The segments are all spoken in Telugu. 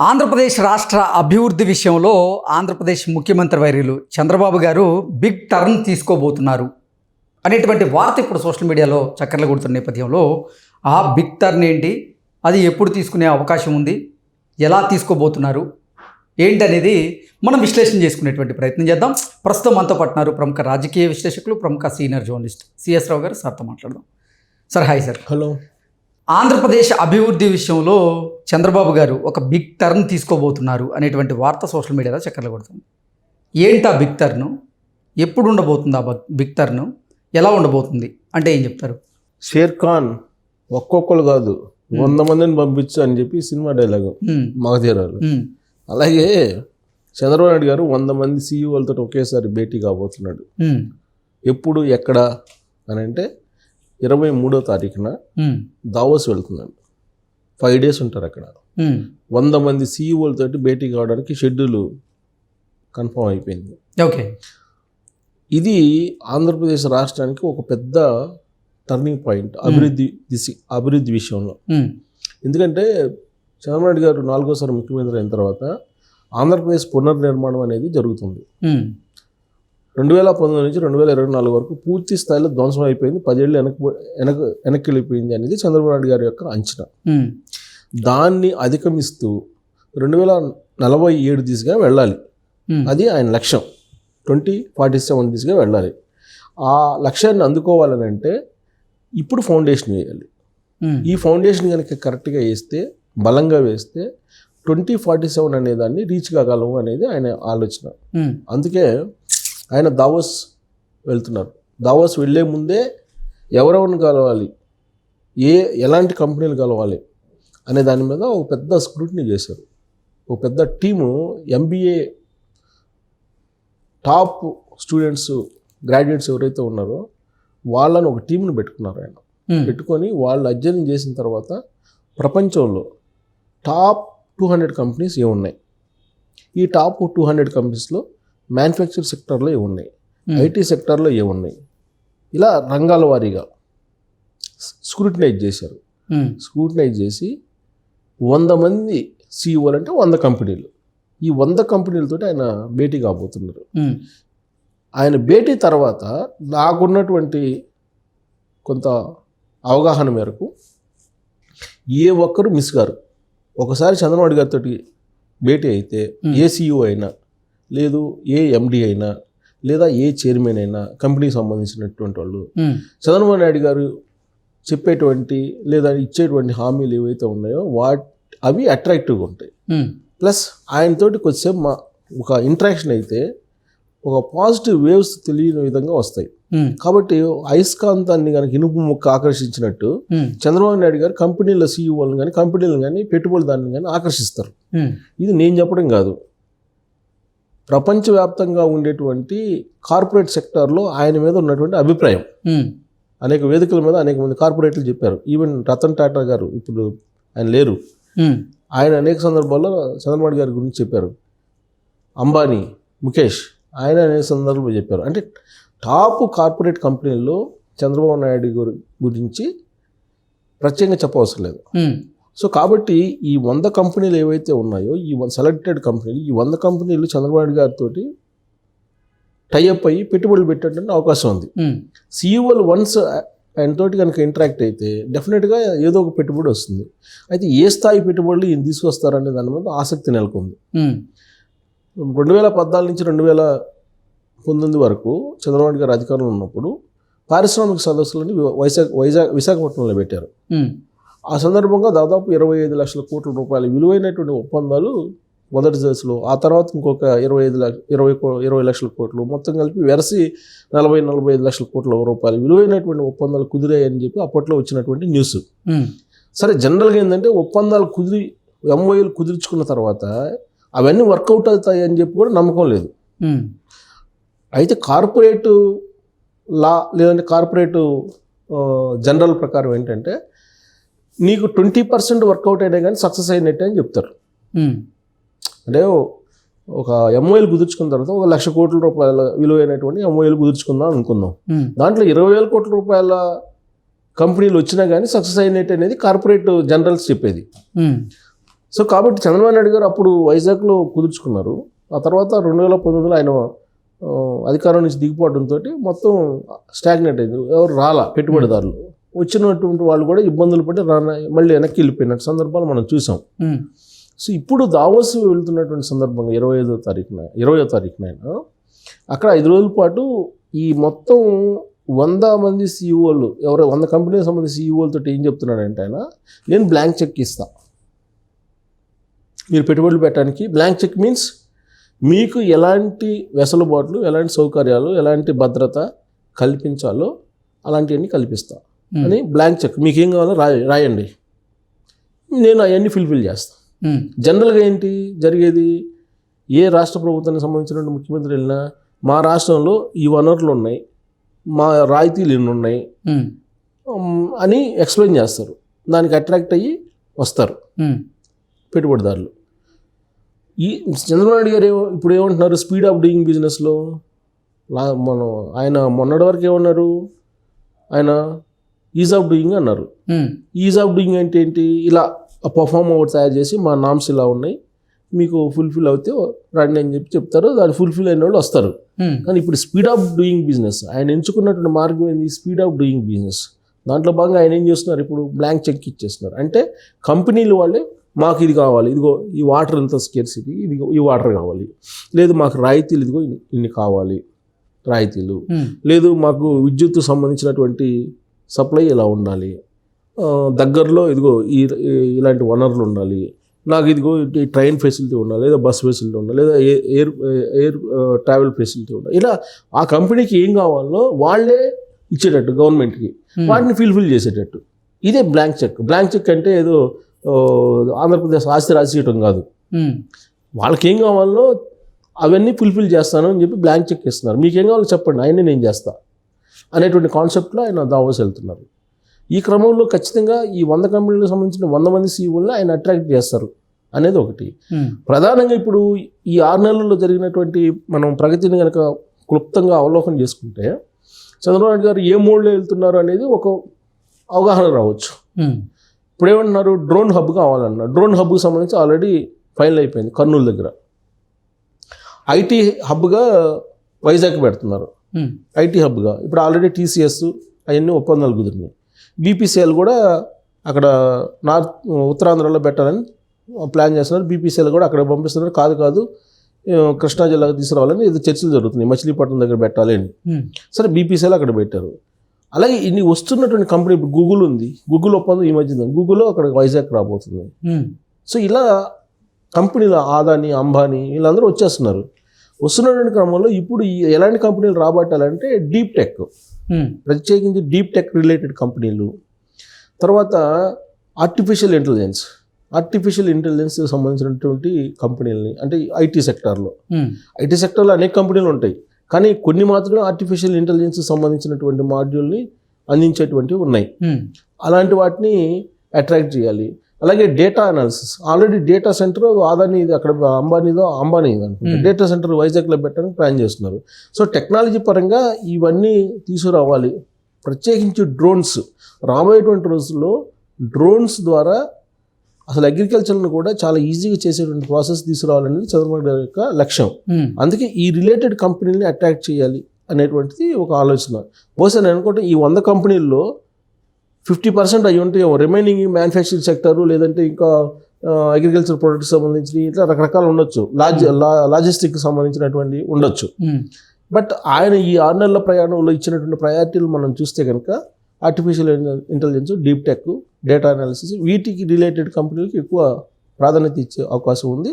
ఆంధ్రప్రదేశ్ రాష్ట్ర అభివృద్ధి విషయంలో ఆంధ్రప్రదేశ్ ముఖ్యమంత్రి వైర్యులు చంద్రబాబు గారు బిగ్ టర్న్ తీసుకోబోతున్నారు అనేటువంటి వార్త ఇప్పుడు సోషల్ మీడియాలో చక్కర్లు కొడుతున్న నేపథ్యంలో ఆ బిగ్ టర్న్ ఏంటి? అది ఎప్పుడు తీసుకునే అవకాశం ఉంది? ఎలా తీసుకోబోతున్నారు? ఏంటనేది మనం విశ్లేషణ చేసుకునేటువంటి ప్రయత్నం చేద్దాం. ప్రస్తుతం మనతో పట్టినారు ప్రముఖ రాజకీయ విశ్లేషకులు ప్రముఖ సీనియర్ జర్నలిస్ట్ సిఎస్ రావు గారు. సార్తో మాట్లాడదాం. Sir hi sir. Hello. Andhra Pradesh అభివృద్ధి విషయంలో చంద్రబాబు గారు ఒక బిగ్ టర్న్ తీసుకోబోతున్నారు అనేటువంటి వార్త సోషల్ మీడియాలో చక్కర్లు కొడుతుంది. ఏంటి ఆ బిగ్ టర్న్ ఎప్పుడు ఉండబోతుంది ఆ బిగ్ టర్న్ ఎలా ఉండబోతుంది? అంటే ఏం చెప్తారు? షేర్ ఖాన్ ఒక్కొక్కరు కాదు. వంద మందిని పంపించు అని చెప్పి సినిమా డైలాగు మగధీరాలు అలాగే చంద్రబాబు నాయుడు గారు వంద మంది సీఈఓలతో ఒకేసారి భేటీ కాబోతున్నాడు. ఎప్పుడు ఎక్కడ అని అంటే ఇరవై మూడో తారీఖున దావోస్ వెళ్తున్నాడు ఫైవ్ డేస్ ఉంటారు అక్కడ. వంద మంది సీఈఓలతోటి భేటీ కావడానికి షెడ్యూల్ కన్ఫర్మ్ అయిపోయింది. ఓకే. ఇది ఆంధ్రప్రదేశ్ రాష్ట్రానికి ఒక పెద్ద టర్నింగ్ పాయింట్ అభివృద్ధి దిశ అభివృద్ధి విషయంలో. ఎందుకంటే చంద్రబాబు గారు నాలుగోసారి ముఖ్యమంత్రి అయిన తర్వాత ఆంధ్రప్రదేశ్ పునర్నిర్మాణం అనేది జరుగుతుంది. రెండు వేల పంతొమ్మిది నుంచి రెండు వేల ఇరవై నాలుగు వరకు పూర్తి స్థాయిలో ధ్వంసం అయిపోయింది. పదేళ్ళు వెనక్కి వెనక వెనక్కి వెళ్ళిపోయింది అనేది చంద్రబాబు నాయుడు గారి యొక్క అంచనా. దాన్ని అధిగమిస్తూ రెండు వేల నలభై ఏడు దిశగా వెళ్ళాలి. అది ఆయన లక్ష్యం. ట్వంటీ ఫార్టీ సెవెన్ దిశగా వెళ్ళాలి. ఆ లక్ష్యాన్ని అందుకోవాలని అంటే ఇప్పుడు ఫౌండేషన్ వేయాలి. ఈ ఫౌండేషన్ కనుక కరెక్ట్గా వేస్తే బలంగా వేస్తే ట్వంటీ ఫార్టీ సెవెన్ అనే దాన్ని రీచ్ కాగలము అనేది ఆయన ఆలోచన. అందుకే ఆయన దావోస్ వెళ్తున్నారు. దావోస్ వెళ్ళే ముందే ఎవరెవరిని కలవాలి? ఏ ఎలాంటి కంపెనీలు కలవాలి? అనే దాని మీద ఒక పెద్ద స్క్రూటినీ చేశారు. ఒక పెద్ద team MBA top students graduates ఎవరైతే ఉన్నారో వాళ్ళని ఒక టీంను పెట్టుకున్నారు ఆయన. ఉమ్, పెట్టుకొని వాళ్ళు అధ్యయనం చేసిన తర్వాత ప్రపంచంలో టాప్ టూ హండ్రెడ్ కంపెనీస్ ఏమున్నాయి? ఈ టాప్ టూ హండ్రెడ్ కంపెనీస్లో మ్యానుఫ్యాక్చర్ సెక్టర్లో ఏమున్నాయి ఉమ్, ఐటీ సెక్టర్లో ఏమున్నాయి ఇలా రంగాల వారీగా స్క్రూటినైజ్ చేశారు. స్క్రూటినైజ్ చేసి వంద మంది సీఈఓలు అంటే వంద కంపెనీలు. ఈ వంద కంపెనీలతోటి ఆయన భేటీ కాబోతున్నారు. ఆయన భేటీ తర్వాత నాకున్నటువంటి కొంత అవగాహన మేరకు ఏ ఒక్కరు మిస్ గారు. ఒకసారి చంద్రబాబు గారితో భేటీ అయితే ఏ సీఈఓ అయినా లేదు ఏ ఎండి అయినా లేదా ఏ చైర్మన్ అయినా కంపెనీకి సంబంధించినటువంటి వాళ్ళు. చంద్రబాబు నాయుడు గారు చెప్పేటువంటి లేదా ఇచ్చేటువంటి హామీలు ఏవైతే ఉన్నాయో వాట్ అవి అట్రాక్టివ్గా ఉంటాయి. ప్లస్ ఆయనతోటి కొద్దిసేపు మా ఒక ఇంటరాక్షన్ అయితే ఒక పాజిటివ్ వేవ్స్ తెలియని విధంగా వస్తాయి. కాబట్టి అయస్కాంతాన్ని కనుక ఇనుపు ముక్క ఆకర్షించినట్టు చంద్రబాబు నాయుడు గారు కంపెనీల సీఈఓలను కానీ కంపెనీలను కానీ పెట్టుబడిదారులను కానీ ఆకర్షిస్తారు. ఇది నేను చెప్పడం కాదు. ప్రపంచవ్యాప్తంగా ఉండేటువంటి కార్పొరేట్ సెక్టార్లో ఆయన మీద ఉన్నటువంటి అభిప్రాయం. అనేక వేదికల మీద అనేక మంది కార్పొరేట్లు చెప్పారు. ఈవెన్ రతన్ టాటా గారు ఇప్పుడు ఆయన లేరు. ఆయన అనేక సందర్భాల్లో చంద్రబాబు గారి గురించి చెప్పారు. అంబానీ ముఖేష్ ఆయన అనేక సందర్భాల్లో చెప్పారు. అంటే టాప్ కార్పొరేట్ కంపెనీల్లో చంద్రబాబు నాయుడు గురి- గురించి ప్రత్యేకంగా చెప్పవసరం లేదు. సో కాబట్టి ఈ వంద కంపెనీలు ఏవైతే ఉన్నాయో ఈ సెలెక్టెడ్ కంపెనీలు ఈ వంద కంపెనీలు చంద్రబాబు గారితో టైఅప్ అయ్యి పెట్టుబడులు పెట్టడానికి అవకాశం ఉంది. సీఈఓలు వన్స్ ఆయనతోటి కనుక ఇంటరాక్ట్ అయితే డెఫినెట్గా ఏదో ఒక పెట్టుబడి వస్తుంది. అయితే ఏ స్థాయి పెట్టుబడులు ఈయన తీసుకొస్తారనే దాని మీద ఆసక్తి నెలకొంది. ఉమ్, రెండు వేల పద్నాలుగు నుంచి రెండు వేల పంతొమ్మిది వరకు చంద్రబాబు గారు అధికారంలో ఉన్నప్పుడు పారిశ్రామిక సదస్సులని వైజాగ్ వైజాగ్ విశాఖపట్నంలో పెట్టారు. ఉమ్, ఆ సందర్భంగా దాదాపు ఇరవై ఐదు లక్షల కోట్ల రూపాయల విలువైనటువంటి ఒప్పందాలు మొదటి దశలో ఆ తర్వాత ఇంకొక ఇరవై ఐదు లక్ష ఇరవై ఇరవై లక్షల కోట్లు మొత్తం కలిపి వెరసి నలభై నలభై ఐదు లక్షల కోట్ల రూపాయలు విలువైనటువంటి ఒప్పందాలు కుదిరాయని చెప్పి అప్పట్లో వచ్చినటువంటి న్యూస్. సరే జనరల్గా ఏంటంటే ఒప్పందాలు కుదిరి ఎంఓఏలు కుదుర్చుకున్న తర్వాత అవన్నీ వర్కౌట్ అవుతాయి అని చెప్పి కూడా నమ్మకం లేదు. అయితే కార్పొరేట్ లా లేదంటే కార్పొరేట్ జనరల్ ప్రకారం ఏంటంటే నీకు ట్వంటీ పర్సెంట్ వర్కౌట్ అయినా కానీ సక్సెస్ అయినట్టే అని చెప్తారు. అంటే ఒక ఎంఓఏలు కుదుర్చుకున్న తర్వాత ఒక లక్ష కోట్ల రూపాయల విలువైనటువంటి ఎంఓఏలు కుదుర్చుకుందాం అనుకుందాం. దాంట్లో ఇరవై వేల కోట్ల రూపాయల కంపెనీలు వచ్చినా కానీ సక్సెస్ అయినట్టు అనేది కార్పొరేట్ జనరల్స్ చెప్పేది. సో కాబట్టి చంద్రబాబు నాయుడు గారు అప్పుడు వైజాగ్లో కుదుర్చుకున్నారు. ఆ తర్వాత రెండు వేల పంతొమ్మిదిలో ఆయన అధికారం నుంచి దిగిపోవడంతో మొత్తం స్టాగ్నెట్ అయింది. ఎవరు రాలా పెట్టుబడిదారులు. వచ్చినటువంటి వాళ్ళు కూడా ఇబ్బందులు పడి రాన మళ్ళీ వెనక్కి వెళ్ళిపోయినట్టు సందర్భాలు మనం చూసాం. సో ఇప్పుడు దావోస్ వెళ్తున్నటువంటి సందర్భంగా ఇరవై ఐదో తారీఖున ఇరవయో తారీఖున ఆయన అక్కడ ఐదు రోజుల పాటు ఈ మొత్తం వంద మంది సీఈఓలు ఎవరో వంద కంపెనీకి సంబంధించిన సీఈఓలతో ఏం చెప్తున్నాడంటే ఆయన నేను బ్లాంక్ చెక్ ఇస్తా. మీరు పెట్టుబడులు పెట్టడానికి బ్లాంక్ చెక్ మీన్స్ మీకు ఎలాంటి వెసులుబాట్లు ఎలాంటి సౌకర్యాలు ఎలాంటి భద్రత కల్పించాలో అలాంటివన్నీ కల్పిస్తా. అని బ్లాంక్ చెక్ మీకు ఏం కావాలో రాయ రాయండి. నేను అవన్నీ ఫుల్ఫిల్ చేస్తాను జనరల్గా ఏంటి జరిగేది? ఏ రాష్ట్ర ప్రభుత్వానికి సంబంధించిన ముఖ్యమంత్రి వెళ్ళినా మా రాష్ట్రంలో ఈ వనరులు ఉన్నాయి. మా రాయితీలు ఎన్ని ఉన్నాయి. ఉమ్, అని ఎక్స్ప్లెయిన్ చేస్తారు. దానికి అట్రాక్ట్ అయ్యి వస్తారు. ఉమ్, పెట్టుబడిదారులు. ఈ చంద్రబాబు నాయుడు గారు ఏమో ఇప్పుడు ఏమంటున్నారు? స్పీడ్ ఆఫ్ డూయింగ్ బిజినెస్లో లా మనం ఆయన మొన్నటి వరకు ఏమన్నారు? ఆయన ఈజ్ ఆఫ్ డూయింగ్ అన్నారు. ఉమ్, ఈజ్ ఆఫ్ డూయింగ్ అంటే ఏంటి? ఇలా పర్ఫామ్ ఒకటి తయారు చేసి మా నామ్స్ ఇలా ఉన్నాయి మీకు ఫుల్ఫిల్ అవుతే రండి అని చెప్పి చెప్తారు దాన్ని ఫుల్ఫిల్ అయిన వాళ్ళు వస్తారు. ఉమ్, కానీ ఇప్పుడు స్పీడ్ ఆఫ్ డూయింగ్ బిజినెస్ ఆయన ఎంచుకున్నటువంటి మార్గం ఏంది? స్పీడ్ ఆఫ్ డూయింగ్ బిజినెస్ దాంట్లో భాగంగా ఆయన ఏం చేస్తున్నారు? ఇప్పుడు బ్లాంక్ చెక్ ఇచ్చేస్తున్నారు. అంటే కంపెనీలు వాళ్ళే మాకు ఇది కావాలి ఇదిగో ఈ వాటర్ ఇంత స్కేర్సిటీ ఇదిగో ఈ వాటర్ కావాలి. లేదు మాకు రాయితీలు ఇదిగో ఇన్ని- కావాలి రాయితీలు. ఉమ్, లేదు మాకు విద్యుత్ సంబంధించినటువంటి సప్లై ఇలా ఉండాలి? దగ్గరలో ఇదిగో ఈ ఇలాంటి వనరులు ఉండాలి. నాకు ఇదిగో ఈ ట్రైన్ ఫెసిలిటీ ఉండాలి లేదా బస్ ఫెసిలిటీ ఉండాలి లేదా ఎయిర్ ఎయిర్ ట్రావెల్ ఫెసిలిటీ ఉండాలి. ఇలా ఆ కంపెనీకి ఏం కావాలో వాళ్ళే ఇచ్చేటట్టు గవర్నమెంట్కి. వాటిని ఫుల్ఫిల్ చేసేటట్టు. ఇదే బ్లాంక్ చెక్. బ్లాంక్ చెక్ అంటే ఏదో ఆంధ్రప్రదేశ్ ఆస్తి రాసియటం కాదు. వాళ్ళకి ఏం కావాలో అవన్నీ ఫుల్ఫిల్ చేస్తాను అని చెప్పి బ్లాంక్ చెక్ ఇస్తున్నారు. మీకేం కావాలో చెప్పండి ఆయన్ని నేను చేస్తా. అనేటువంటి కాన్సెప్ట్లో ఆయన దావోస్ వెళ్తున్నారు. ఈ క్రమంలో ఖచ్చితంగా ఈ వంద కంపెనీలకు సంబంధించిన వంద మంది సీఈఓలను ఆయన అట్రాక్ట్ చేస్తారు అనేది ఒకటి. ప్రధానంగా ఇప్పుడు ఈ ఆరు నెలల్లో జరిగినటువంటి మనం ప్రగతిని కనుక క్లుప్తంగా అవలోకన చేసుకుంటే చంద్రబాబు నాయుడు గారు ఏ మోడ్లో వెళ్తున్నారు అనేది ఒక అవగాహన రావచ్చు. ఇప్పుడు ఏమంటున్నారు? డ్రోన్ హబ్ కావాలన్నారు. డ్రోన్ హబ్కి సంబంధించి ఆల్రెడీ ఫైనల్ అయిపోయింది కర్నూలు దగ్గర. ఐటీ హబ్గా వైజాగ్ పెడుతున్నారు. ఐటీ హబ్గా. ఇప్పుడు ఆల్రెడీ టీసీఎస్ అవన్నీ ఒప్పందాలు కుదిరినాయి. బీపీసీఎల్ కూడా అక్కడ నార్త్ ఉత్తరాంధ్రలో పెట్టాలని ప్లాన్ చేస్తున్నారు. బీపీసీఎల్ కూడా అక్కడ పంపిస్తున్నారు. కాదు కాదు కృష్ణా జిల్లాకు తీసుకురావాలని ఇది చర్చలు జరుగుతున్నాయి. మచిలీపట్నం దగ్గర పెట్టాలి అని. సరే బీపీసీఎల్ అక్కడ పెట్టారు. అలాగే ఇన్ని వస్తున్నటువంటి కంపెనీ ఇప్పుడు గూగుల్ ఉంది. గూగుల్ ఒప్పందం ఈ మధ్య గూగుల్ అక్కడ వైజాగ్ రాబోతుంది. సో ఇలా కంపెనీలు ఆదాని అంబానీ వీళ్ళందరూ వచ్చేస్తున్నారు. వస్తున్నటువంటి క్రమంలో ఇప్పుడు ఎలాంటి కంపెనీలు రాబట్టాలంటే డీప్ టెక్. ప్రత్యేకించి డీప్ టెక్ రిలేటెడ్ కంపెనీలు. తర్వాత ఆర్టిఫిషియల్ ఇంటెలిజెన్స్. ఆర్టిఫిషియల్ ఇంటెలిజెన్స్ సంబంధించినటువంటి కంపెనీలని అంటే ఐటీ సెక్టార్లో. ఐటీ సెక్టర్లో అనేక కంపెనీలు ఉంటాయి. కానీ కొన్ని మాత్రమే ఆర్టిఫిషియల్ ఇంటెలిజెన్స్ సంబంధించినటువంటి మాడ్యూల్ని అందించేటువంటివి ఉన్నాయి. అలాంటి వాటిని అట్రాక్ట్ చేయాలి. అలాగే data analysis already data center Adani ఇది అక్కడ అంబానీదో అంబానీ అనుకుంటా. Hmm. డేటా సెంటర్ వైజాగ్లో పెట్టడానికి ప్లాన్ చేస్తున్నారు. సో టెక్నాలజీ పరంగా ఇవన్నీ తీసుకురావాలి. ప్రత్యేకించి డ్రోన్స్ రాబోయేటువంటి రోజుల్లో డ్రోన్స్ ద్వారా అసలు అగ్రికల్చర్ను కూడా చాలా ఈజీగా చేసేటువంటి ప్రాసెస్ తీసుకురావాలనేది చంద్రబాబు నాయుడు యొక్క లక్ష్యం. ఉమ్, అందుకే ఈ రిలేటెడ్ కంపెనీని అట్రాక్ట్ చేయాలి అనేటువంటిది ఒక ఆలోచన. బహుశా నేను అనుకుంటే ఈ వంద కంపెనీల్లో ఫిఫ్టీ పర్సెంట్ అవి ఉంటాయి రిమైనింగ్ మ్యానుఫ్యాక్చరింగ్ సెక్టర్ లేదంటే ఇంకా అగ్రికల్చర్ ప్రొడక్ట్స్ సంబంధించి ఇట్లా రకరకాలు ఉండొచ్చు. లాజ్ లాజిస్టిక్ సంబంధించినటువంటి ఉండొచ్చు. బట్ ఆయన ఈ ఆరు నెలల ప్రయాణంలో ఇచ్చినటువంటి ప్రయారిటీలు మనం చూస్తే కనుక artificial intelligence deep tech data analysis వీటికి రిలేటెడ్ కంపెనీలకు ఎక్కువ ప్రాధాన్యత ఇచ్చే అవకాశం ఉంది.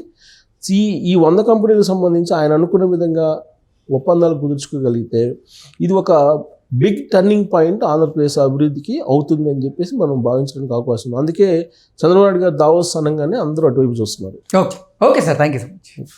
ఈ ఈ వంద కంపెనీలకు సంబంధించి ఆయన అనుకున్న విధంగా ఒప్పందాలు కుదుర్చుకోగలిగితే ఇది ఒక బిగ్ టర్నింగ్ పాయింట్ ఆంధ్రప్రదేశ్ అభివృద్ధికి అవుతుంది అని చెప్పేసి మనం భావించడానికి అవకాశం ఉంది. అందుకే చంద్రబాబు నాయుడు గారు దావోస్ అనగానే అందరూ అటువైపు చూస్తున్నారు. Okay. Okay sir. Thank you so much.